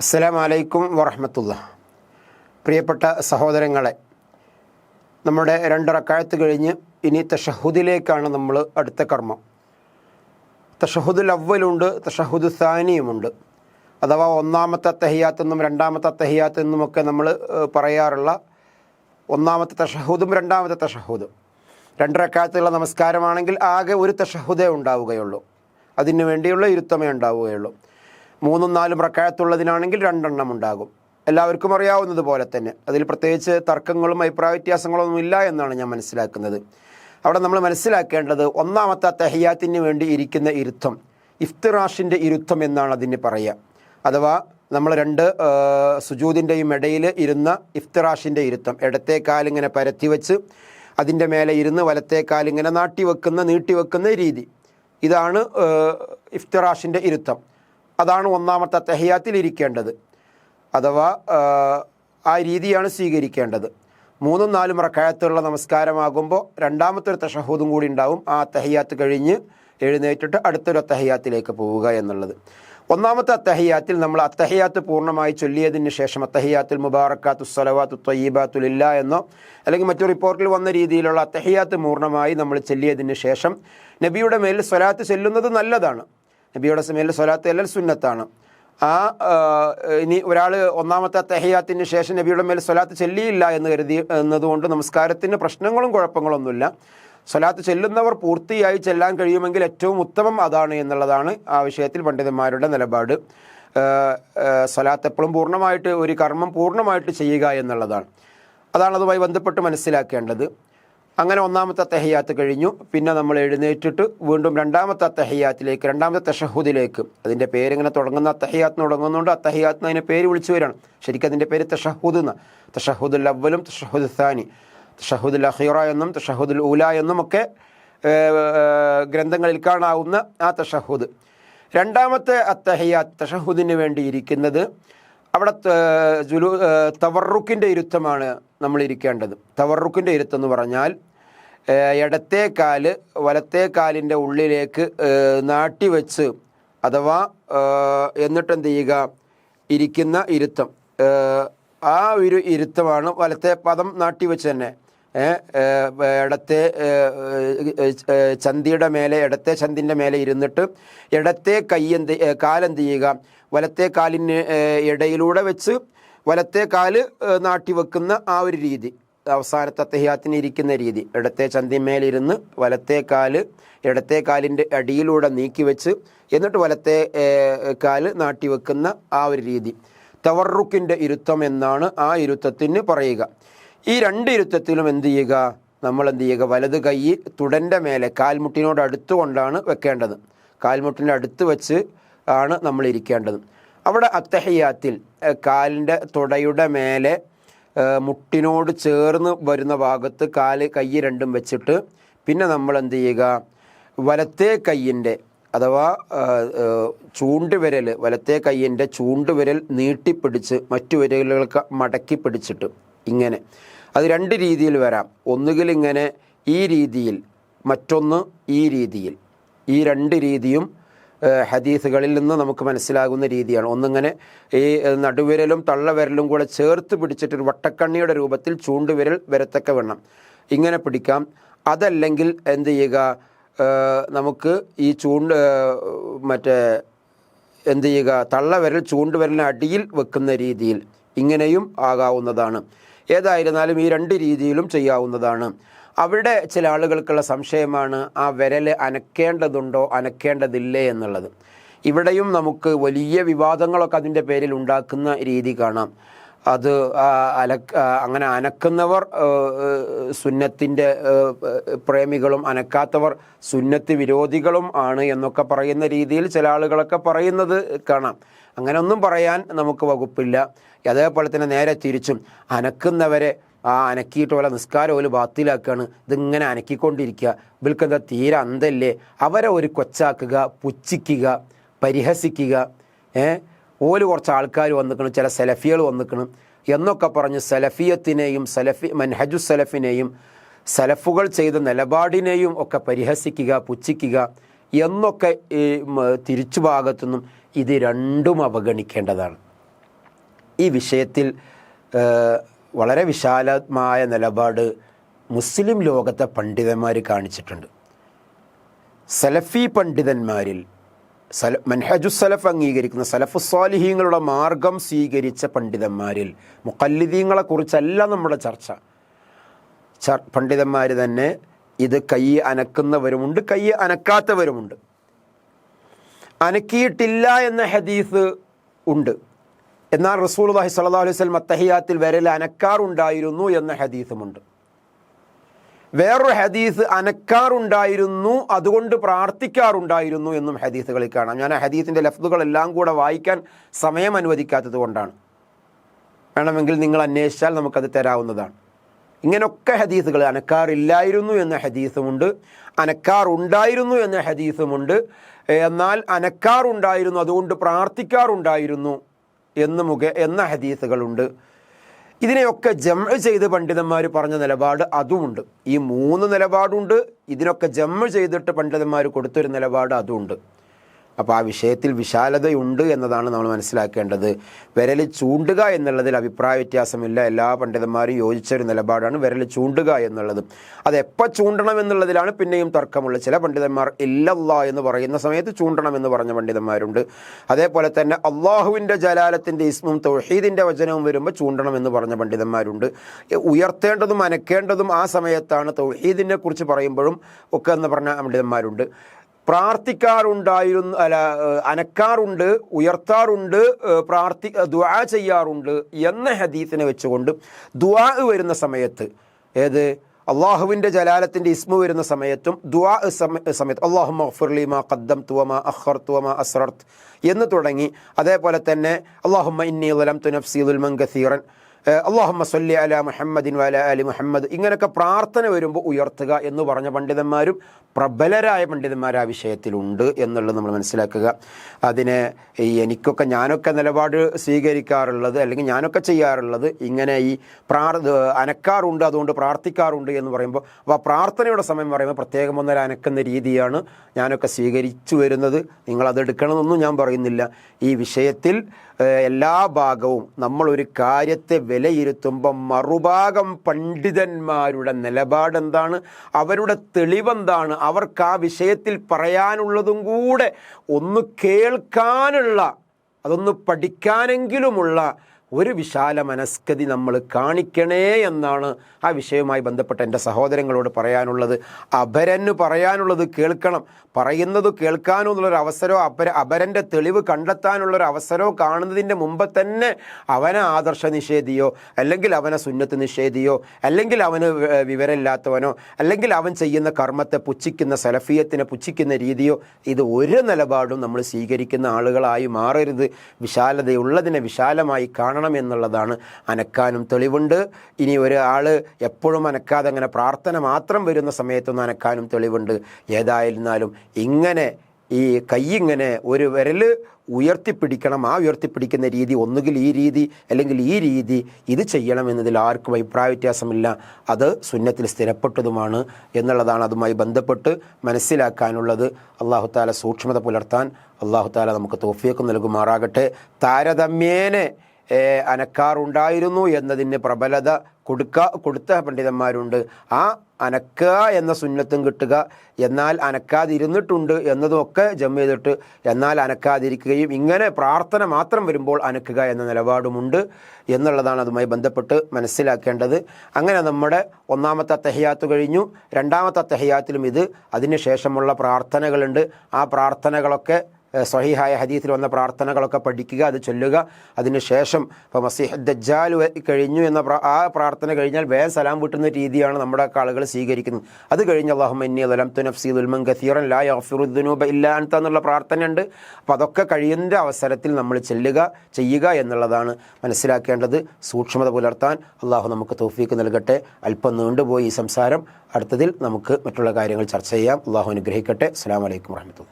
അസ്സലാം വലൈക്കും വറഹമത്തുള്ള. പ്രിയപ്പെട്ട സഹോദരങ്ങളെ നമ്മുടെ രണ്ടറക്കാലത്ത് കഴിഞ്ഞ് ഇനി തഷഹുദിലേക്കാണ് നമ്മൾ അടുത്ത കർമ്മം. തഷഹുദുൽ അവലുണ്ട് തഷഹുദ് സാനിയുമുണ്ട്. അഥവാ ഒന്നാമത്തെ തഹിയാത്തെന്നും രണ്ടാമത്തെ തഹിയാത്തെന്നുമൊക്കെ നമ്മൾ പറയാറുള്ള ഒന്നാമത്തെ തഷഹുദും രണ്ടാമത്തെ തഷഹുദും. രണ്ടരക്കാലത്തുള്ള നമസ്കാരമാണെങ്കിൽ ആകെ ഒരു തഷഹുദേ ഉണ്ടാവുകയുള്ളൂ. അതിനു വേണ്ടിയുള്ള ഇരുത്തമേ ഉണ്ടാവുകയുള്ളൂ. മൂന്നും നാലും റക്കായത്തുള്ളതിനാണെങ്കിൽ രണ്ടെണ്ണം ഉണ്ടാകും. എല്ലാവർക്കും അറിയാവുന്നതുപോലെ തന്നെ അതിൽ പ്രത്യേകിച്ച് തർക്കങ്ങളും അഭിപ്രായ വ്യത്യാസങ്ങളൊന്നും ഇല്ല എന്നാണ് ഞാൻ മനസ്സിലാക്കുന്നത്. അവിടെ നമ്മൾ മനസ്സിലാക്കേണ്ടത് ഒന്നാമത്തെ തെഹയ്യാത്തിന് വേണ്ടി ഇരിക്കുന്ന ഇരുത്തം ഇഫ്തിറാഷിന്റെ ഇരുത്തം എന്നാണ് അതിന് പറയുക. അഥവാ നമ്മൾ രണ്ട് സുജൂതിന്റെയും ഇടയിൽ ഇരുന്ന ഇഫ്തിറാഷിന്റെ ഇരുത്തം ഇടത്തേക്കാലിങ്ങനെ പരത്തി വെച്ച് അതിന്റെ മേലെ ഇരുന്ന് വലത്തേക്കാലിങ്ങനെ നാട്ടി വെക്കുന്ന നീട്ടി വെക്കുന്ന രീതി. ഇതാണ് ഇഫ്തിറാഷിന്റെ ഇരുത്തം. അതാണ് ഒന്നാമത്തെ തെഹയാത്തിൽ ഇരിക്കേണ്ടത് അഥവാ ആ, രീതിയാണ് സ്വീകരിക്കേണ്ടത്. മൂന്നും നാലും റക്കായത്തുള്ള നമസ്കാരമാകുമ്പോൾ രണ്ടാമത്തെ ഒരു തഷഹൂദും കൂടി ഉണ്ടാവും. ആ തെഹയാത്ത് കഴിഞ്ഞ് എഴുന്നേറ്റിട്ട് അടുത്തൊരു അത്തഹയാത്തിലേക്ക് പോവുക എന്നുള്ളത്. ഒന്നാമത്തെ അത്തഹയാത്തിൽ നമ്മൾ അത്തഹയാത്ത് പൂർണമായി ചൊല്ലിയതിന് ശേഷം അത്തഹയാത്തിൽ മുബാറക്കാത്തു സലവാത്തു തൊയ്യബാത്തുലില്ല എന്നോ അല്ലെങ്കിൽ മറ്റു റിപ്പോർട്ടിൽ വന്ന രീതിയിലുള്ള അത്തഹയാത്ത് പൂർണമായി നമ്മൾ ചൊല്ലിയതിന് ശേഷം നബിയുടെ മേൽ സ്വലാത്ത് ചെല്ലുന്നത് നല്ലതാണ്. നബിയുടെ സമയത്തിൽ സ്വലാത്ത് എല്ലാം സുന്നത്താണ്. ആ ഇനി ഒരാൾ ഒന്നാമത്തെ തെഹയാത്തിന് ശേഷം നബിയുടെ മേൽ സ്വലാത്ത് ചെല്ലിയില്ല എന്ന് കരുതി എന്നതുകൊണ്ട് നമസ്കാരത്തിന് പ്രശ്നങ്ങളും കുഴപ്പങ്ങളൊന്നുമില്ല. സ്വലാത്ത് ചെല്ലുന്നവർ പൂർത്തിയായി ചെല്ലാൻ കഴിയുമെങ്കിൽ ഏറ്റവും ഉത്തമം അതാണ് എന്നുള്ളതാണ് ആ വിഷയത്തിൽ പണ്ഡിതന്മാരുടെ നിലപാട്. സ്വലാത്ത് എപ്പോഴും പൂർണമായിട്ട് ഒരു കർമ്മം പൂർണമായിട്ട് ചെയ്യുക എന്നുള്ളതാണ്. അതാണ് അതുമായി ബന്ധപ്പെട്ട് മനസ്സിലാക്കേണ്ടത്. അങ്ങനെ ഒന്നാമത്തെ തെഹയ്യാത്ത് കഴിഞ്ഞു. പിന്നെ നമ്മൾ എഴുന്നേറ്റിട്ട് വീണ്ടും രണ്ടാമത്തെ തെഹയ്യാത്തിലേക്ക് രണ്ടാമത്തെ തഷഹുദിലേക്ക്. അതിന്റെ പേരിങ്ങനെ തുടങ്ങുന്ന തെഹയാത്ത് തുടങ്ങുന്നുണ്ട്. ആ തെഹയാത്ത് അതിനെ പേര് വിളിച്ചു വരികയാണ്. ശരിക്കും അതിന്റെ പേര് തഷഹുദ് എന്ന്. തഷഹുദുൽ അവലും തഷഹുദ് സാനി. തഷഹുദുൽ അഹീറ എന്നും തഷഹുദുൽ ഉല എന്നുമൊക്കെ ഏഹ്, ഏഹ്, ഗ്രന്ഥങ്ങളിൽ കാണാവുന്ന ആ തഷഹുദ്. രണ്ടാമത്തെ അത്തഹയ്യാത്ത് തഷഹുദിന് വേണ്ടി ഇരിക്കുന്നത് അവിടെ ജുലു തവറുക്കിന്റെ ഇരുത്തമാണ് നമ്മൾ ഇരിക്കേണ്ടത്. തവറുക്കിന്റെ ഇരുത്തം എന്ന് പറഞ്ഞാൽ ഇടത്തെ കാൽ വലത്തെ കാലിന്റെ ഉള്ളിലേക്ക് നാട്ടിവെച്ച് നാട്ടി വെച്ച് അഥവാ എന്നിട്ടെന്ത് ചെയ്യുക ഇരിക്കുന്ന ഇരുത്തം. ആ ഒരു ഇരുത്തമാണ് വലത്തെ പദം നാട്ടിവെച്ച് തന്നെ. ഇടത്തെ ചന്തിയുടെ മേലെ ഇടത്തെ ചന്തിന്റെ മേലെ ഇരുന്നിട്ട് ഇടത്തെ കൈ എന്ത് ഏഹ് കാലെന്ത് ചെയ്യുക വലത്തെ കാലിന് ഇടയിലൂടെ വെച്ച് വലത്തെ കാൽ നാട്ടി വെക്കുന്ന ആ ഒരു രീതി. അവസാനത്തെ അത്തഹ്യാത്തിന് ഇരിക്കുന്ന രീതി. ഇടത്തെ ചന്തിമേലിരുന്ന് വലത്തെ കാൽ ഇടത്തെ കാലിന്റെ അടിയിലൂടെ നീക്കി വെച്ച് എന്നിട്ട് വലത്തെ കാൽ നാട്ടി വെക്കുന്ന ആ ഒരു രീതി. തവറുക്കിന്റെ ഇരുത്തം എന്നാണ് ആ ഇരുത്തത്തിന് പറയുക. ഈ രണ്ട് ഇരുത്തത്തിലും എന്ത് ചെയ്യുക? നമ്മൾ എന്ത് ചെയ്യുക? വലത് കൈ തുടന്റെ മേലെ കാൽമുട്ടിനോട് അടുത്ത് കൊണ്ടാണ് വെക്കേണ്ടത്. കാൽമുട്ടിന്റെ അടുത്ത് വെച്ച് ആണ് നമ്മൾ ഇരിക്കേണ്ടത്. അവിടെ അത്തഹയ്യാത്തിൽ ഏഹ്, കാലിന്റെ തുടയുടെ മേലെ മുട്ടിനോട് ചേർന്ന് വരുന്ന ഭാഗത്ത് കാൽ കൈ രണ്ടും വെച്ചിട്ട് പിന്നെ നമ്മൾ എന്ത് ചെയ്യുക? വലത്തെ കൈയിന്റെ അഥവാ ചൂണ്ടുവിരൽ വലത്തെ കൈയിന്റെ ചൂണ്ടുവിരൽ നീട്ടിപ്പിടിച്ച് മറ്റു വിരലുകൾക്ക് മടക്കി പിടിച്ചിട്ട് ഇങ്ങനെ. അത് രണ്ട് രീതിയിൽ വരാം. ഒന്നുകിൽ ഇങ്ങനെ ഈ രീതിയിൽ മറ്റൊന്ന് ഈ രീതിയിൽ. ഈ രണ്ട് രീതിയും ഹദീസുകളിൽ നിന്ന് നമുക്ക് മനസ്സിലാകുന്ന രീതിയാണ്. ഒന്നിങ്ങനെ ഈ നടുവിരലും തള്ളവിരലും കൂടെ ചേർത്ത് പിടിച്ചിട്ട് ഒരു വട്ടക്കണ്ണിയുടെ രൂപത്തിൽ ചൂണ്ടുവിരൽ വരത്തക്ക വെണ്ണം. ഇങ്ങനെ പിടിക്കാം. അതല്ലെങ്കിൽ എന്ത് ചെയ്യുക? നമുക്ക് ഈ ചൂണ്ട് മറ്റേ എന്ത് ചെയ്യുക? തള്ളവിരൽ ചൂണ്ടുവിരലിന് അടിയിൽ വെക്കുന്ന രീതിയിൽ ഇങ്ങനെയും ആകാവുന്നതാണ്. ഏതായിരുന്നാലും ഈ രണ്ട് രീതിയിലും ചെയ്യാവുന്നതാണ്. അവിടെ ചില ആളുകൾക്കുള്ള സംശയമാണ് ആ വിരൽ അനക്കേണ്ടതുണ്ടോ അനക്കേണ്ടതില്ലേ എന്നുള്ളത്. ഇവിടെയും നമുക്ക് വലിയ വിവാദങ്ങളൊക്കെ അതിന്റെ പേരിൽ ഉണ്ടാക്കുന്ന രീതി കാണാം. അത് അലക്ക് അങ്ങനെ അനക്കുന്നവർ സുന്നത്തിന്റെ പ്രേമികളും അനക്കാത്തവർ സുന്നത്ത് വിരോധികളും ആണ് എന്നൊക്കെ പറയുന്ന രീതിയിൽ ചില ആളുകളൊക്കെ പറയുന്നത് കാണാം. അങ്ങനെ ഒന്നും പറയാൻ നമുക്ക് വകുപ്പില്ല. അതേപോലെ തന്നെ നേരെ തിരിച്ചും അനക്കുന്നവരെ ആ അനക്കിയിട്ടുള്ള നിസ്കാരം ഒരു ബാത്തിലാക്കുകയാണ് ഇതിങ്ങനെ അനക്കിക്കൊണ്ടിരിക്കുക. വിൽക്കുന്ന തീരെ അന്തല്ലേ? അവരെ ഒരു കൊച്ചാക്കുക പുച്ഛിക്കുക പരിഹസിക്കുക. ഏ? ഓൽ കുറച്ച് ആൾക്കാർ വന്നിക്കണം ചില സെലഫികൾ വന്നിക്കണം. എന്നൊക്കെ പറഞ്ഞ് സലഫിയത്തിനെയും സലഫി മൻഹജു സലഫിനെയും സലഫുകൾ ചെയ്ത നിലപാടിനെയും ഒക്കെ പരിഹസിക്കുക പുച്ഛിക്കുക എന്നൊക്കെ ഈ തിരിച്ചു ഭാഗത്തുനിന്നും ഇത് രണ്ടും അവഗണിക്കേണ്ടതാണ്. ഈ വിഷയത്തിൽ വളരെ വിശാലമായ നിലപാട് മുസ്ലിം ലോകത്തെ പണ്ഡിതന്മാർ കാണിച്ചിട്ടുണ്ട്. സലഫി പണ്ഡിതന്മാരിൽ സല മൻഹജു സലഫ് അംഗീകരിക്കുന്ന സലഫു സ്വാലിഹീങ്ങളുടെ മാർഗം സ്വീകരിച്ച പണ്ഡിതന്മാരിൽ മുക്കല്ലിദീങ്ങളെ കുറിച്ചല്ല നമ്മുടെ ചർച്ച. ച പണ്ഡിതന്മാർ തന്നെ ഇത് കൈ അനക്കുന്നവരുമുണ്ട് കൈ അനക്കാത്തവരുമുണ്ട്. അനക്കിയിട്ടില്ല എന്ന ഹദീസ് ഉണ്ട്. എന്നാൽ റസൂൽ അള്ളാഹി സ്വല്ലല്ലാഹു അലൈഹി വസല്ലം അത്തഹിയാത്തിൽ വിരൽ അനക്കാറുണ്ടായിരുന്നു എന്ന ഹദീസുമുണ്ട്. വേറൊരു ഹദീസ് അനക്കാറുണ്ടായിരുന്നു അതുകൊണ്ട് പ്രാർത്ഥിക്കാറുണ്ടായിരുന്നു എന്നും ഹദീസുകളിൽ കാണാം. ഞാൻ ആ ഹദീസിന്റെ ലഫ്തുകളെല്ലാം കൂടെ വായിക്കാൻ സമയം അനുവദിക്കാത്തത് കൊണ്ടാണ്. വേണമെങ്കിൽ നിങ്ങൾ അന്വേഷിച്ചാൽ നമുക്കത് തരാവുന്നതാണ്. ഇങ്ങനൊക്കെ ഹദീസുകൾ അനക്കാറില്ലായിരുന്നു എന്ന ഹദീസുമുണ്ട് അനക്കാറുണ്ടായിരുന്നു എന്ന ഹദീസുമുണ്ട്. എന്നാൽ അനക്കാറുണ്ടായിരുന്നു അതുകൊണ്ട് പ്രാർത്ഥിക്കാറുണ്ടായിരുന്നു എന്ന് മുഖ എന്ന ഹദീസുകളുണ്ട്. ഇതിനെയൊക്കെ ജമ ചെയ്ത് പണ്ഡിതന്മാർ പറഞ്ഞ നിലപാട് അതുമുണ്ട്. ഈ മൂന്ന് നിലപാടുണ്ട്. ഇതിനൊക്കെ ജമ ചെയ്തിട്ട് പണ്ഡിതന്മാർ കൊടുത്തൊരു നിലപാട് അതുമുണ്ട്. അപ്പോൾ ആ വിഷയത്തിൽ വിശാലതയുണ്ട് എന്നതാണ് നമ്മൾ മനസ്സിലാക്കേണ്ടത്. വിരൽ ചൂണ്ടുക എന്നുള്ളതിൽ അഭിപ്രായ വ്യത്യാസമില്ല. എല്ലാ പണ്ഡിതന്മാരും യോജിച്ച ഒരു നിലപാടാണ് വിരൽ ചൂണ്ടുക എന്നുള്ളത്. അത് എപ്പോൾ ചൂണ്ടണം എന്നുള്ളതിലാണ് പിന്നെയും തർക്കമുള്ളത് ചില പണ്ഡിതന്മാർ ഇല്ലല്ല എന്ന് പറയുന്ന സമയത്ത് ചൂണ്ടണം എന്ന് പറഞ്ഞ പണ്ഡിതന്മാരുണ്ട്. അതേപോലെ തന്നെ അള്ളാഹുവിന്റെ ജലാലത്തിന്റെ ഇസ്മും തൗഹീദിന്റെ വചനവും വരുമ്പോൾ ചൂണ്ടണം എന്ന് പറഞ്ഞ പണ്ഡിതന്മാരുണ്ട്. ഉയർത്തേണ്ടതും അനക്കേണ്ടതും ആ സമയത്താണ് തൗഹീദിനെ കുറിച്ച് പറയുമ്പോഴും ഒക്കെ എന്ന് പറഞ്ഞ പണ്ഡിതന്മാരുണ്ട്. പ്രാർത്ഥിക്കാറുണ്ടായിരുന്നു അല്ല അനക്കാറുണ്ട് ഉയർത്താറുണ്ട് പ്രാർത്ഥി ദുആ ചെയ്യാറുണ്ട് എന്ന ഹദീസിനെ വെച്ചുകൊണ്ട് ദുആ വരുന്ന സമയത്ത് ഏത്? അള്ളാഹുവിന്റെ ജലാലത്തിന്റെ ഇസ്മു വരുന്ന സമയത്തും ദുആ സമ- സമയത്ത് അള്ളാഹു മഫുർലി മാ ഖദ്ദം തുവമ അഹർ തുവമ അസ്രർത്ത് എന്ന് തുടങ്ങി. അതേപോലെ തന്നെ അള്ളാഹുമ്മ ഇന്നി വലം തുനഫ്സീദുൽ മങ്കസീറൻ അള്ളാഹുമ്മ സല്ലി അല മുഹമ്മദിൻ വല അലി മുഹമ്മദ് ഇങ്ങനെയൊക്കെ പ്രാർത്ഥന വരുമ്പോൾ ഉയർത്തുക എന്ന് പറഞ്ഞ പണ്ഡിതന്മാരും പ്രബലരായ പണ്ഡിതന്മാർ ആ വിഷയത്തിലുണ്ട് എന്നുള്ളത് നമ്മൾ മനസ്സിലാക്കുക. അതിന് ഈ എനിക്കൊക്കെ ഞാനൊക്കെ നിലപാട് സ്വീകരിക്കാറുള്ളത് അല്ലെങ്കിൽ ഞാനൊക്കെ ചെയ്യാറുള്ളത് ഇങ്ങനെ ഈ പ്രാർ അനക്കാറുണ്ട് അതുകൊണ്ട് പ്രാർത്ഥിക്കാറുണ്ട് എന്ന് പറയുമ്പോൾ അപ്പോൾ ആ പ്രാർത്ഥനയുടെ സമയം പറയുമ്പോൾ പ്രത്യേകം ഒന്നര അനക്കുന്ന രീതിയാണ് ഞാനൊക്കെ സ്വീകരിച്ചു വരുന്നത്. നിങ്ങളത് എടുക്കണമെന്നൊന്നും ഞാൻ പറയുന്നില്ല. ഈ വിഷയത്തിൽ എല്ലാ ഭാഗവും നമ്മളൊരു കാര്യത്തെ വിലയിരുത്തുമ്പോൾ മറുഭാഗം പണ്ഡിതന്മാരുടെ നിലപാടെന്താണ്? അവരുടെ തെളിവെന്താണ്? അവർക്ക് ആ വിഷയത്തിൽ പറയാനുള്ളതും കൂടെ ഒന്ന് കേൾക്കാനുള്ള അതൊന്ന് പഠിക്കാനെങ്കിലുമുള്ള ഒരു വിശാല മനസ്കതി നമ്മൾ കാണിക്കണേ എന്നാണ് ആ വിഷയവുമായി ബന്ധപ്പെട്ട എന്റെ സഹോദരങ്ങളോട് പറയാനുള്ളത്. അപരന് പറയാനുള്ളത് കേൾക്കണം. പറയുന്നത് കേൾക്കാനോ അവസരമോ അപര അപരന്റെ തെളിവ് കണ്ടെത്താനുള്ളൊരു അവസരമോ കാണുന്നതിന്റെ മുമ്പ് തന്നെ അവനെ ആദർശ നിഷേധിയോ അല്ലെങ്കിൽ അവനെ സുന്നത്ത് നിഷേധിയോ അല്ലെങ്കിൽ അവന് വിവരമില്ലാത്തവനോ അല്ലെങ്കിൽ അവൻ ചെയ്യുന്ന കർമ്മത്തെ പുച്ഛിക്കുന്ന സലഫീയത്തിനെ പുച്ഛിക്കുന്ന രീതിയോ ഇത് ഒരു നിലപാടും നമ്മൾ സ്വീകരിക്കുന്ന ആളുകളായി മാറരുത്. വിശാലതയുള്ളതിനെ വിശാലമായി കാണണം. എന്നുള്ളതാണ് അനക്കാനും തെളിവുണ്ട്. ഇനി ഒരാൾ എപ്പോഴും അനക്കാതെ അങ്ങനെ പ്രാർത്ഥന മാത്രം വരുന്ന സമയത്തൊന്നും അനക്കാനും തെളിവുണ്ട്. ഏതായിരുന്നാലും ഇങ്ങനെ ഈ കൈ ഇങ്ങനെ ഒരു വിരൽ ഉയർത്തിപ്പിടിക്കണം ആ ഉയർത്തിപ്പിടിക്കുന്ന രീതി ഒന്നുകിൽ ഈ രീതി അല്ലെങ്കിൽ ഈ രീതി ഇത് ചെയ്യണം എന്നതിൽ ആർക്കും അഭിപ്രായ വ്യത്യാസമില്ല. അത് സുന്നത്തിൽ സ്ഥിരപ്പെട്ടതുമാണ് എന്നുള്ളതാണ് അതുമായി ബന്ധപ്പെട്ട് മനസ്സിലാക്കാനുള്ളത്. അള്ളാഹു താല സൂക്ഷ്മത പുലർത്താൻ അള്ളാഹു താല നമുക്ക് തോഫിയൊക്കെ നൽകുമാറാകട്ടെ. താരതമ്യേനെ അനക്കാറുണ്ടായിരുന്നു എന്നതിന് പ്രബലത കൊടുക്ക കൊടുത്ത പണ്ഡിതന്മാരുണ്ട്. ആ അനക്കുക എന്ന സുന്നത്തും കിട്ടുക എന്നാൽ അനക്കാതിരുന്നിട്ടുണ്ട് എന്നതുമൊക്കെ ജമ്മ ചെയ്തിട്ട് എന്നാൽ അനക്കാതിരിക്കുകയും ഇങ്ങനെ പ്രാർത്ഥന മാത്രം വരുമ്പോൾ അനക്കുക എന്ന നിലപാടുമുണ്ട് എന്നുള്ളതാണ് അതുമായി ബന്ധപ്പെട്ട് മനസ്സിലാക്കേണ്ടത്. അങ്ങനെ നമ്മുടെ ഒന്നാമത്തെ തെഹയാത്ത് കഴിഞ്ഞു. രണ്ടാമത്തെ തെഹയാത്തിലും ഇത് അതിന് ശേഷമുള്ള പ്രാർത്ഥനകളുണ്ട്. ആ പ്രാർത്ഥനകളൊക്കെ ഏഹ് സ്വഹീഹായ ഹദീസിൽ വന്ന പ്രാർത്ഥനകളൊക്കെ പഠിക്കുക അത് ചൊല്ലുക. അതിനുശേഷം ഇപ്പോൾ മസീഹ് ദജ്ജാൽ കഴിഞ്ഞു എന്ന ആ പ്രാർത്ഥന കഴിഞ്ഞാൽ വേഗം സലാം വിട്ടുന്ന രീതിയാണ് നമ്മുടെ ആളുകൾ സ്വീകരിക്കുന്നത്. അത് കഴിഞ്ഞ് അള്ളാഹുമന്നി അലം തുനഫ്സി ഉൽമൻ ഖസീറൻ ലാ യഫിറുദ്ദുനൂബ ഇല്ലാ അൻത എന്നുള്ള പ്രാർത്ഥനയുണ്ട്. അപ്പോൾ അതൊക്കെ കഴിയുന്ന അവസരത്തിൽ നമ്മൾ ചെല്ലുക ചെയ്യുക എന്നുള്ളതാണ് മനസ്സിലാക്കേണ്ടത്. സൂക്ഷ്മത പുലർത്താൻ അള്ളാഹു നമുക്ക് തൗഫീക്ക് നൽകട്ടെ. അല്പം നീണ്ടുപോയി ഈ സംസാരം. അടുത്തതിൽ നമുക്ക് മറ്റുള്ള കാര്യങ്ങൾ ചർച്ച ചെയ്യാം. അള്ളാഹു അനുഗ്രഹിക്കട്ടെ. അസ്സാം വലൈക്കും വാഹമത്തുള്ള